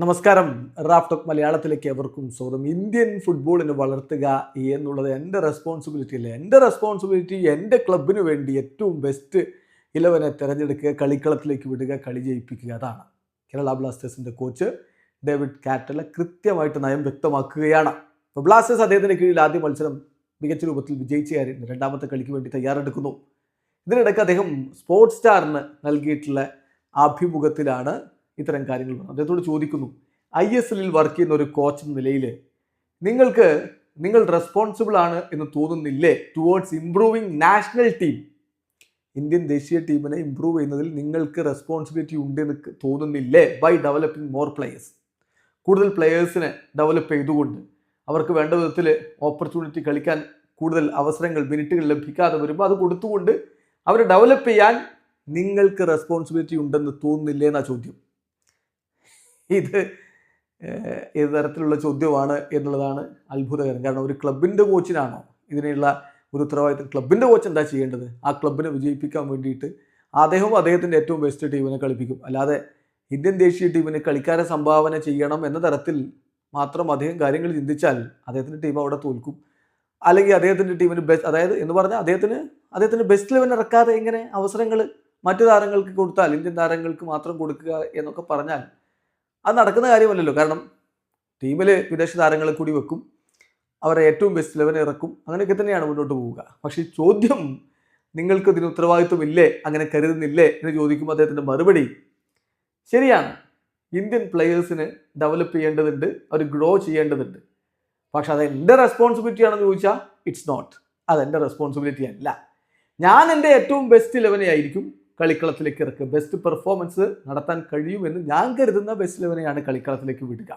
നമസ്കാരം. Raf talk മലയാളത്തിലേക്ക് എവർക്കും സ്വാഗതം. ഇന്ത്യൻ ഫുട്ബോളിനെ വളർത്തുക എന്നുള്ളത് എന്റെ റെസ്പോൺസിബിലിറ്റി അല്ലേ? എന്റെ റെസ്പോൺസിബിലിറ്റി എന്റെ ക്ലബിന് വേണ്ടി ഏറ്റവും ബെസ്റ്റ് ഇലവനെ തിരഞ്ഞെടുക്കുക കളിക്കളത്തിലേക്ക് വിടുക കളി ജയിപ്പിക്കുക. അതാണ് കേരള ബ്ലാസ്റ്റേഴ്സിന്റെ കോച്ച് ഡേവിഡ് കാറ്റല കൃത്യമായിട്ട് നയം വ്യക്തമാക്കുകയാണ്. ബ്ലാസ്റ്റേഴ്സ് അദ്ദേഹത്തിന്റെ കീഴിൽ ആദ്യ മത്സരം മികച്ച രൂപത്തിൽ വിജയിച്ച കാര്യം രണ്ടാമത്തെ കളിക്ക് വേണ്ടി തയ്യാറെടുക്കുന്നു. ഇതിനിടയ്ക്ക് അദ്ദേഹം സ്പോർട്സ് സ്റ്റാറിന് നൽകിയിട്ടുള്ള അഭിമുഖത്തിലാണ് ഇത്തരം കാര്യങ്ങൾ അദ്ദേഹത്തോട് ചോദിക്കുന്നു ഐ എസ് എല്ലിൽ വർക്ക് ചെയ്യുന്ന ഒരു കോച്ച് എന്ന നിലയിൽ നിങ്ങൾക്ക് നിങ്ങൾ റെസ്പോൺസിബിൾ ആണ് എന്ന് തോന്നുന്നില്ലേ? Towards improving national team Indian ദേശീയ ടീമിനെ ഇംപ്രൂവ് ചെയ്യുന്നതിൽ നിങ്ങൾക്ക് റെസ്പോൺസിബിലിറ്റി ഉണ്ട് എന്ന് തോന്നുന്നില്ലേ? ബൈ ഡെവലപ്പിംഗ് മോർ പ്ലെയേഴ്സ് കൂടുതൽ പ്ലെയേഴ്സിനെ ഡെവലപ്പ് ചെയ്തുകൊണ്ട് അവർക്ക് വേണ്ട വിധത്തിൽ ഓപ്പർച്യൂണിറ്റി കളിക്കാൻ കൂടുതൽ അവസരങ്ങൾ മിനിറ്റുകൾ ലഭിക്കാതെ വരുമ്പോൾ അത് കൊടുത്തുകൊണ്ട് അവരെ ഡെവലപ്പ് ചെയ്യാൻ നിങ്ങൾക്ക് റെസ്പോൺസിബിലിറ്റി ഉണ്ടെന്ന് തോന്നുന്നില്ലേ എന്നാ ചോദ്യം. ഇത് ഏത് തരത്തിലുള്ള ചോദ്യമാണ് എന്നുള്ളതാണ് അത്ഭുതകരം. കാരണം ഒരു ക്ലബിന്റെ കോച്ചിനാണോ ഇതിനുള്ള ഒരു ഉത്തരവാദിത്തം ക്ലബിന്റെ കോച്ച് എന്താ ചെയ്യേണ്ടത്? ആ ക്ലബിനെ വിജയിപ്പിക്കാൻ വേണ്ടിയിട്ട് അദ്ദേഹവും അദ്ദേഹത്തിന്റെ ഏറ്റവും ബെസ്റ്റ് ടീമിനെ കളിപ്പിക്കും. അല്ലാതെ ഇന്ത്യൻ ദേശീയ ടീമിന് കളിക്കാരെ സംഭാവന ചെയ്യണം എന്ന തരത്തിൽ മാത്രം അദ്ദേഹം കാര്യങ്ങൾ ചിന്തിച്ചാൽ അദ്ദേഹത്തിന്റെ ടീം അവിടെ തോൽക്കും. അല്ലെങ്കിൽ അദ്ദേഹത്തിന്റെ ടീമിന് ബെസ്റ്റ് അതായത് എന്ന് പറഞ്ഞാൽ അദ്ദേഹത്തിന് അദ്ദേഹത്തിന് ബെസ്റ്റ് ലെവൻ ഇറക്കാതെ ഇങ്ങനെ അവസരങ്ങൾ മറ്റു താരങ്ങൾക്ക് കൊടുത്താൽ ഇന്ത്യൻ താരങ്ങൾക്ക് മാത്രം കൊടുക്കുക എന്നൊക്കെ പറഞ്ഞാൽ അത് നടക്കുന്ന കാര്യമല്ലല്ലോ. കാരണം ടീമിൽ വിദേശ താരങ്ങളെ കൂടി വെക്കും അവരെ ഏറ്റവും ബെസ്റ്റ് ലെവൻ ഇറക്കും അങ്ങനെയൊക്കെ തന്നെയാണ് മുന്നോട്ട് പോവുക. പക്ഷേ ചോദ്യം നിങ്ങൾക്ക് ഇതിന് ഉത്തരവാദിത്വമില്ലേ അങ്ങനെ കരുതുന്നില്ലേ എന്ന് ചോദിക്കുമ്പോൾ അദ്ദേഹത്തിന്റെ മറുപടി ശരിയാണ്. ഇന്ത്യൻ പ്ലെയേഴ്സിന് ഡെവലപ്പ് ചെയ്യേണ്ടതുണ്ട് അവർ ഗ്രോ ചെയ്യേണ്ടതുണ്ട്. പക്ഷെ അത് എന്റെ റെസ്പോൺസിബിലിറ്റി ആണെന്ന് ചോദിച്ചാൽ ഇറ്റ്സ് നോട്ട് അതെന്റെ റെസ്പോൺസിബിലിറ്റി അല്ല. ഞാൻ എന്റെ ഏറ്റവും ബെസ്റ്റ് ലെവനെ ആയിരിക്കും കളിക്കളത്തിലേക്ക് ഇറക്കുക ബെസ്റ്റ് പെർഫോമൻസ് നടത്താൻ കഴിയുമെന്ന് ഞാൻ കരുതുന്ന ബെസ്റ്റ് ലെവനെയാണ് കളിക്കളത്തിലേക്ക് വിടുക.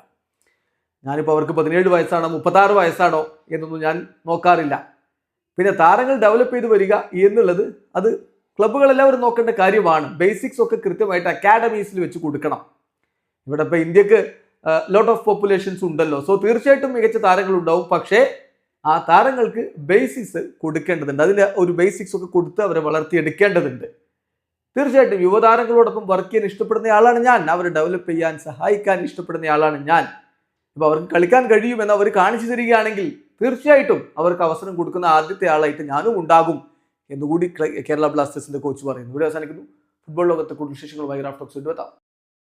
ഞാനിപ്പോൾ അവർക്ക് പതിനേഴ് വയസ്സാണോ മുപ്പത്താറ് വയസ്സാണോ എന്നൊന്നും ഞാൻ നോക്കാറില്ല. പിന്നെ താരങ്ങൾ ഡെവലപ്പ് ചെയ്ത് വരിക എന്നുള്ളത് അത് ക്ലബ്ബുകളെല്ലാവരും നോക്കേണ്ട കാര്യമാണ്. ബേസിക്സ് ഒക്കെ കൃത്യമായിട്ട് അക്കാഡമീസിൽ വെച്ച് കൊടുക്കണം. ഇവിടെ ഇപ്പോൾ ഇന്ത്യയ്ക്ക് ലോട്ട് ഓഫ് പോപ്പുലേഷൻസ് ഉണ്ടല്ലോ. സോ തീർച്ചയായിട്ടും മികച്ച താരങ്ങൾ ഉണ്ടാവും. പക്ഷേ ആ താരങ്ങൾക്ക് ബേസിക്സ് കൊടുക്കേണ്ടതുണ്ട്. അതിന്റെ ഒരു ബേസിക്സ് ഒക്കെ കൊടുത്ത് അവരെ വളർത്തിയെടുക്കേണ്ടതുണ്ട്. തീർച്ചയായിട്ടും യുവതാരങ്ങളോടൊപ്പം വർക്ക് ചെയ്യാൻ ഇഷ്ടപ്പെടുന്ന ആളാണ് ഞാൻ. അവരെ ഡെവലപ്പ് ചെയ്യാൻ സഹായിക്കാൻ ഇഷ്ടപ്പെടുന്ന ആളാണ് ഞാൻ. ഇപ്പോൾ അവർക്ക് കളിക്കാൻ കഴിയുമെന്ന് അവർ കാണിച്ചു തരികയാണെങ്കിൽ തീർച്ചയായിട്ടും അവർക്ക് അവസരം കൊടുക്കുന്ന ആദ്യത്തെ ആളായിട്ട് ഞാനും ഉണ്ടാകും എന്നുകൂടി കേരള ബ്ലാസ്റ്റേഴ്സിന്റെ കോച്ച് പറയുന്നു. ഇവിടെ അവസാനിക്കുന്നു. ഫുട്ബോൾ ലോകത്തെ കൂടുതൽ വിശേഷങ്ങളുമായി റാഫ്റ്റോക്സ് എത്താം